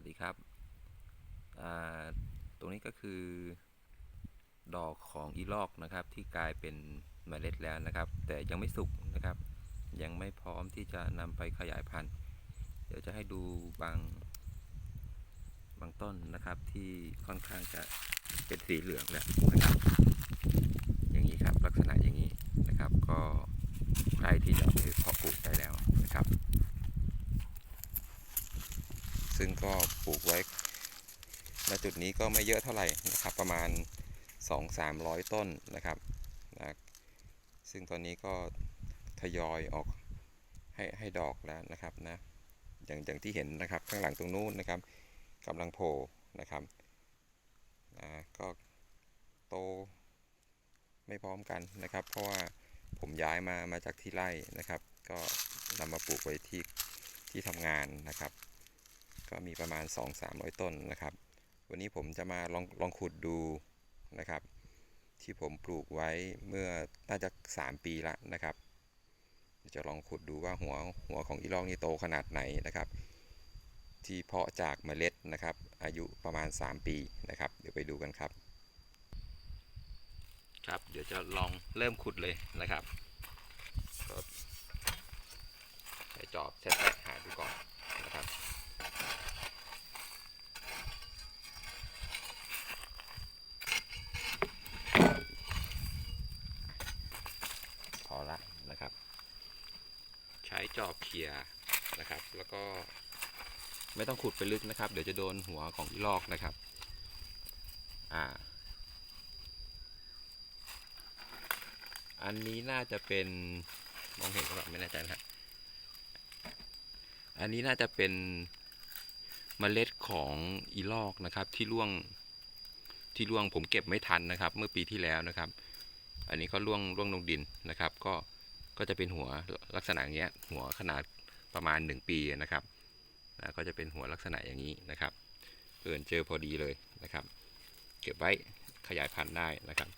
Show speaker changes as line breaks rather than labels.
วัสดีครับ ตรงนี้ก็คือ ดอกของอีลอกนะครับ ที่กลายเป็นเมล็ดแล้วนะครับ แต่ยังไม่สุกนะครับ ยังไม่พร้อมที่จะนำไปขยายพันธุ์ เดี๋ยวจะให้ดูบางบางต้นนะครับที่ค่อนข้างจะเป็นสีเหลืองแล้วนะครับ อย่างนี้ครับลักษณะอย่างนี้นะครับ ก็ใกล้ที่จะเอาไปเพาะปลูกได้แล้วนะครับ ซึ่งก็ปลูกไว้ณจุดนี้ก็ไม่เยอะเท่าไหร่นะครับ ประมาณ 2-300 ต้นนะครับนะซึ่งตอนนี้ก็ทยอยออกให้ให้ดอกแล้วนะครับนะอย่างอย่างที่เห็นนะครับข้างหลังตรงนู้นนะครับกำลังโผล่นะครับนะก็โตไม่พร้อมกันนะครับ เพราะว่าผมย้ายมามาจากที่ไร่นะครับ ก็นำมาปลูกไว้ที่ที่ทำงานนะครับ ก็มีประมาณ 2-300 ต้นนะครับ วันนี้ผมจะมาลองลองขุดดูนะครับ ที่ผมปลูกไว้เมื่อน่าจะ 3 ปีละนะครับจะลองขุดดูว่าหัวหัวของอีลองนี่โตขนาดไหนนะครับ ที่เพาะจากเมล็ดนะครับ อายุประมาณ 3 ปีนะครับ เดี๋ยวไปดูกันครับ ครับเดี๋ยวจะลองเริ่มขุดเลยนะครับก็ใช้จอบเซตแรกหาดูก่อนนะครับ พ อละนะครับ ใช้จอบเขี่ยนะครับ แล้วก็ไม่ต้องขุดไปลึกนะครับ เดี๋ยวจะโดนหัวของอีลอกนะครับ อ่า อันนี้น่าจะเป็นมองเห็นหรือเปล่าไม่แน่ใจนะครับอันนี้น่าจะเป็นเมล็ดของอีลอกนะครับที่ร่วงที่ร่วงผมเก็บไม่ทันนะครับ เมื่อปีที่แล้วนะครับ อันนี้ก็ร่วงร่วงลงดินนะครับ ก็ก็จะเป็นหัวลักษณะอย่างเงี้ยหัวขนาดประมาณ 1 ปีนะครับนะก็จะเป็นหัวลักษณะอย่างนี้นะครับเอินเจอพอดีเลยนะครับ เก็บไว้ขยายพันธุ์ได้นะครับ